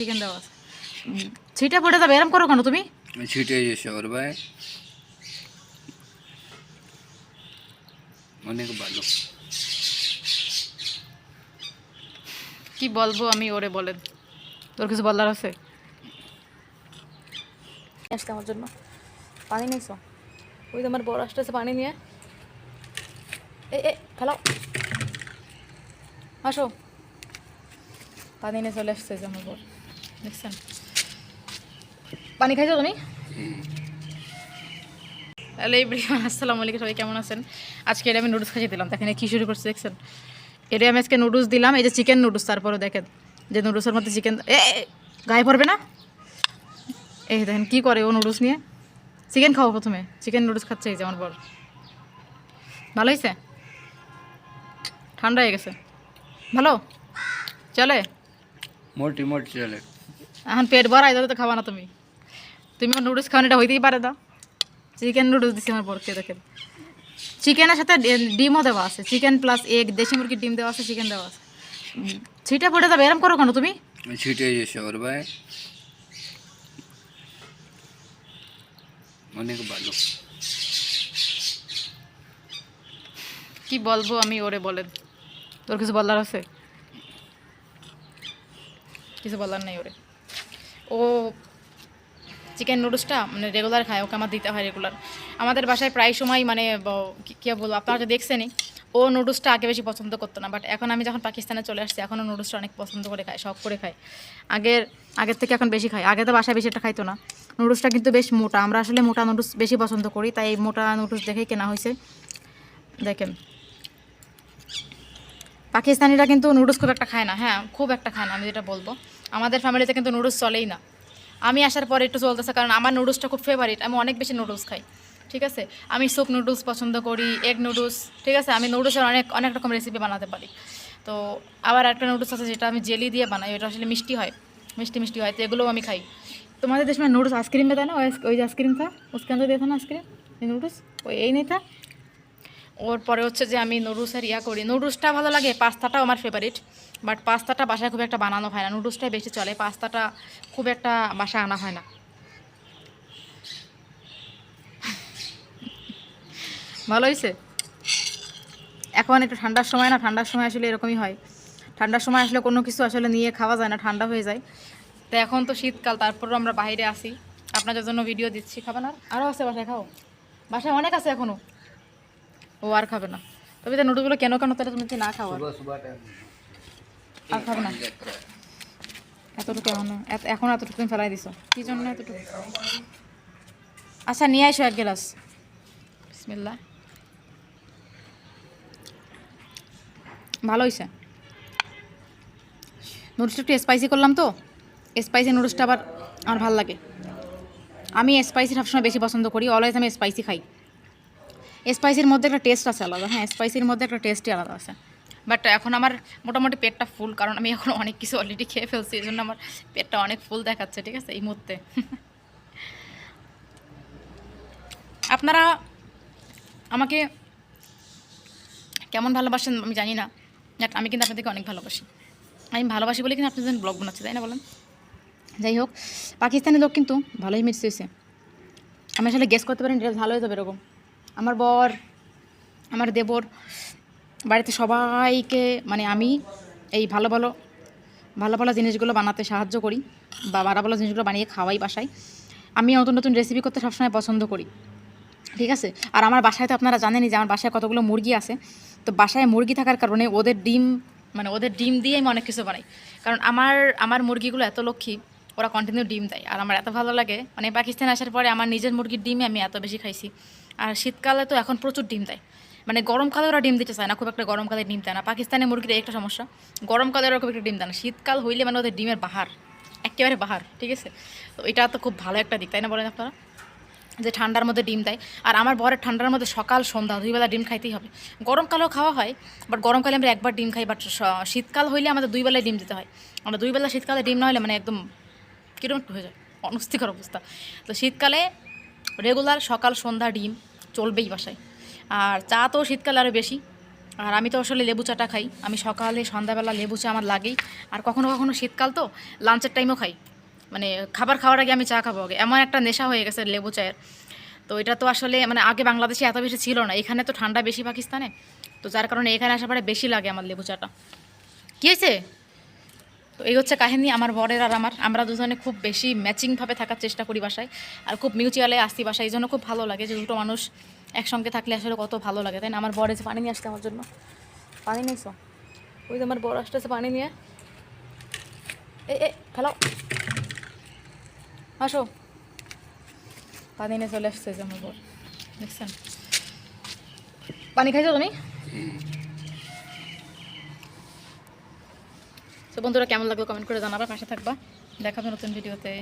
Chicken দেওয়া আছে। উম, ছিটা পড়ে যাবে এরম করো কেন তুমি? ছিটে যাচ্ছে ওর ভাই। অনেক ভালো। কি বলব আমি ওরে বলেন। তোর কিছু বলার আছে? আসতে আমার জন্য। পানি নিয়েছ ওই তো আমার বড় আসতেছে পানি নিয়ে। এ এ ফেলাও আসো। পানি নিয়ে চলে আসছে আমার বর। দেখছেন পানি খাইছো তুমি? তাহলে এই ব্রিয়ান আসসালামু আলাইকুম সবাই কেমন আছেন? আজকে এটা আমি নুডলস খাইয়ে দিলাম। দেখেন কী শুরু করছে দেখছেন? এটা আমি আজকে নুডলস দিলাম এই যে চিকেন নুডলস তারপরে দেখেন যে নুডলসের মধ্যে চিকেন এ এ, গায়ে পড়বে না? এই দেখেন কী করে ও নুডলস নিয়ে? চিকেন খাও প্রথমে চিকেন নুডলস খাচ্ছে এই যে আমার বর। ভালো হয়েছে ঠান্ডা হয়ে গেছে। ভালো? চলে? মোটি মোটি চলে। এখন পেট ভরাই দাও তো খাবা না তুমি। তুমি নুডলস খাওয়ানো এটা হইতেই পারে দাও। চিকেন নুডলস দিচ্ছি আমার বরকে দেখেন। চিকেনের সাথে ডিমও দেওয়া আছে। চিকেন প্লাস এগ দেশি মুরগির ডিম দেওয়া আছে চিকেন দেওয়া আছে। ছিটা পড়ে যাবে এরম করো কেন তুমি? ছিটে ওর ভাই। অনেক ভালো। কি বলব আমি ওরে বলেন। তোর কিছু বলার আছে? কিছু বলার নেই ওরে। ও চিকেন নুডলসটা মানে রেগুলার খায়, ওকে আমার দিতে হয় রেগুলার আমাদের বাসায় প্রায় সময় মানে কি- বলব, আপনারা তো দেখছেনই, ও নুডলসটা আগে বেশি পছন্দ করতো না বাট এখন আমি যখন পাকিস্তানে চলে আসছি, এখনও নুডলসটা অনেক পছন্দ করে খায়, শখ করে খায়। আগের আগের থেকে এখন বেশি খায়, আগে তো বাসায় বেশি একটা খাইতো না। নুডলসটা কিন্তু বেশ মোটা, আমরা আসলে মোটা নুডলস বেশি পছন্দ করি, তাই এই মোটা নুডলস দেখেই কেনা হয়েছে। দেখেন। পাকিস্তানিরা কিন্তু নুডলস খুব একটা খায় না হ্যাঁ খুব একটা খায় না, আমি যেটা বলব। আমাদের ফ্যামিলিতে কিন্তু নুডলস চলেই না। আমি আসার পরে একটু চলতেছে কারণ আমার নুডলসটা খুব ফেভারিট আমি অনেক বেশি নুডলস খাই, ঠিক আছে? আমি সুপ নুডলস পছন্দ করি এগ নুডলস ঠিক আছে? আমি নুডলসের অনেক অনেক রকম রেসিপি বানাতে পারি। তো আবার একটা নুডলস আছে যেটা আমি জেলি দিয়ে বানাই, ওটা আসলে মিষ্টি হয়, মিষ্টি মিষ্টি হয়, তো এগুলোও আমি খাই। তোমাদের দেশ নুডলস আইসক্রিম দেয় না? ওই যে আইসক্রিম খা উসকে আন্দর দিয়ে না আইসক্রিম নুডলস ওই এই নেই থা ওর পরে হচ্ছে যে আমি নুডলসের ইয়া করি। নুডলসটা ভালো লাগে, পাস্তাটাও আমার ফেভারিট বাট পাস্তাটা বাসায় খুব একটা বানানো হয় না। নুডলসটাই বেশি চলে, পাস্তাটা খুব একটা বাসায় আনা হয় না। ভালো হয়েছে এখন একটু ঠান্ডার সময় না, ঠান্ডার সময় আসলে এরকমই হয়। ঠান্ডার সময় আসলে কোনো কিছু আসলে নিয়ে খাওয়া যায় না, ঠান্ডা হয়ে যায়। তো এখন তো শীতকাল, তারপরেও আমরা বাইরে আসি আপনাদের জন্য ভিডিও দিচ্ছি। খাবেন আর? আরও আছে বাসায়, খাও। বাসায় অনেক আছে এখনও ও আর খাবে না। তবে তো নুডলগুলো কেন কেন তাহলে তুমি না খাও? আর? খাবে না। এতটুকু এখন এখন এতটুকু তুমি ফেলাই দিছো। কি জন্য এতটুকু? আচ্ছা নিয়ে আইসো এক গ্লাস। বিসমিল্লা ভালো হয়েছে নুডলসটা একটু স্পাইসি করলাম তো। স্পাইসি নুডলসটা আবার আমার ভালো লাগে। আমি স্পাইসি সবসময় বেশি পছন্দ করি। অলওয়েজ আমি স্পাইসি খাই। স্পাইসির মধ্যে একটা টেস্ট আছে আলাদা হ্যাঁ স্পাইসির মধ্যে একটা টেস্টই আলাদা আছে। বাট এখন আমার মোটামুটি পেটটা ফুল, কারণ আমি এখন অনেক কিছু অলরেডি খেয়ে ফেলছি, এই জন্য আমার পেটটা অনেক ফুল দেখাচ্ছে, ঠিক আছে, এই মুহূর্তে। আপনারা আমাকে কেমন ভালোবাসেন আমি জানি না বাট আমি কিন্তু আপনাদেরকে অনেক ভালোবাসি। আমি ভালোবাসি বলে কিন্তু আপনাদের ব্লগ বানাচ্ছি, তাই না বলেন? যাই হোক পাকিস্তানি লোক কিন্তু ভালোই মিক্স হয়েছে। আমি আসলে গেস করতে পারি এটা ভালো হয়ে যাবে এরকম। আমার বর, আমার দেবর, বাড়িতে সবাইকে মানে আমি এই ভালো ভালো ভালো ভালো জিনিসগুলো বানাতে সাহায্য করি বা ভালো ভালো জিনিসগুলো বানিয়ে খাওয়াই বাসায়। আমি নতুন নতুন রেসিপি করতে সবসময় পছন্দ করি, ঠিক আছে? আর আমার বাসায় তো আপনারা জানেনই যে আমার বাসায় কতগুলো মুরগি আছে। তো বাসায় মুরগি থাকার কারণে ওদের ডিম মানে ওদের ডিম দিয়ে আমি অনেক কিছু বানাই। কারণ আমার আমার মুরগিগুলো এত লক্ষ্মী ওরা কন্টিনিউ ডিম দেয়। আর আমার এত ভালো লাগে মানে পাকিস্তানে আসার পরে আমার নিজের মুরগির ডিমই আমি এত বেশি খাইছি। আর শীতকালে তো এখন প্রচুর ডিম দেয়। মানে গরমকালে ওরা ডিম দিতে চায় না, খুব একটা গরমকালে ডিম দেয় না। পাকিস্তানের মুরগির একটা সমস্যা, গরমকালে ওরা খুব একটা ডিম দেয় না। শীতকাল হইলে মানে ওদের ডিমের বাহার, একেবারে বাহার, ঠিক আছে? তো এটা তো খুব ভালো একটা দিক, তাই না বলেন আপনারা? যে ঠান্ডার মধ্যে ডিম দেয়। আর আমার বরের ঠান্ডার মধ্যে সকাল, সন্ধ্যা দুই বেলা ডিম খাইতেই হবে। গরমকালেও খাওয়া হয়, বাট গরমকালে আমরা একবার ডিম খাই, বাট শীতকাল হইলে আমাদের দুই বেলায় ডিম দিতে হয়। আমরা দুই বেলা শীতকালে ডিম না হলে মানে একদম একটু হয়ে যায়? অনস্থিকর অবস্থা। তো শীতকালে রেগুলার সকাল, সন্ধ্যা ডিম চলবেই বাসায়। আর চা তো শীতকালে আরও বেশি। আর আমি তো আসলে লেবু চাটা খাই। আমি সকালে, সন্ধ্যাবেলা লেবু চা আমার লাগেই। আর কখনো কখনো শীতকাল তো লাঞ্চের টাইমও খাই। মানে খাবার খাওয়ার আগে আমি চা খাব আগে। এমন একটা নেশা হয়ে গেছে লেবু চায়ের। তো এটা তো আসলে মানে আগে বাংলাদেশে এত বেশি ছিল না। এখানে তো ঠান্ডা বেশি পাকিস্তানে। তো যার কারণে এখানে আসার পরে বেশি লাগে আমার লেবু চাটা। কী হয়েছে? তো এই হচ্ছে কাহিনী আমার বরের আর আমার। আমরা দুজনে খুব বেশি ম্যাচিংভাবে থাকার চেষ্টা করি বাসায় আর খুব মিউচুয়ালে আসছি বাসায়, এই জন্য খুব ভালো লাগে যে দুটো মানুষ একসঙ্গে থাকলে আসলে কত ভালো লাগে, তাই না? আমার বরে যে পানি নিয়ে আসতে আমার জন্য। পানি নিয়েছ ওই যে আমার বর আসতেছে পানি নিয়ে। এ এ খেলাও আসো। পানি নিয়ে চলে আসছে যে আমার বর। দেখছেন? পানি খাইছো তুমি? তো বন্ধুরা কেমন লাগল কমেন্ট করে জানাবা পাশে থাকবা। দেখাবে নতুন ভিডিওতে